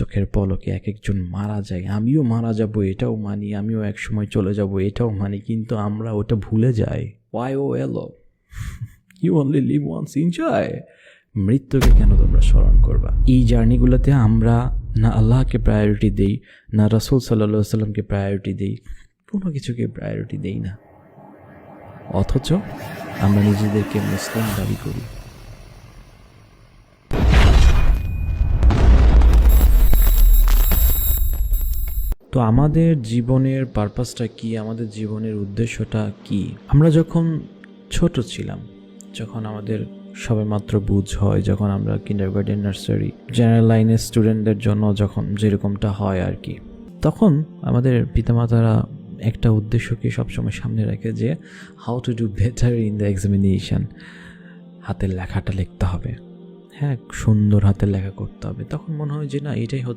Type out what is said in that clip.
চোখের পলকে এক একজন মারা যায়। আমিও মারা যাব, এটাও মানি, আমিও এক সময় চলে যাব, এটাও মানি, কিন্তু আমরা ওটা ভুলে যাই। Y O L O you only live once enjoy মৃত্যুকে কেন তোমরা স্মরণ করবা? এই জার্নিগুলোতে আমরা না আল্লাহকে প্রায়োরিটি দেই, না রাসুল সাল্লা সাল্লামকে প্রায়োরিটি দেই, কোনো কিছুকে প্রায়োরিটি দেই না। অথচ আমরা নিজেদেরকে মুসলিম দাবি করি। তো আমাদের জীবনের পারপাসটা কি? আমাদের জীবনের উদ্দেশ্যটা কি? আমরা যখন ছোট ছিলাম, যখন আমাদের সবে মাত্র বুঝ হয়, যখন আমরা কিন্ডার গার্ডেন নার্সারি জেনারেল লাইনের স্টুডেন্টদের জন্য যখন যেরকমটা হয় আর কি তখন আমাদের পিতামাতারা একটা উদ্দেশ্যকে সবসময় সামনে রাখে যে how to do better in the examination হাতের লেখাটা লিখতে হবে। হ্যাঁ সুন্দর হাতের লেখা করতে হবে। তখন মনে হয় যে, না, এটাই হচ্ছে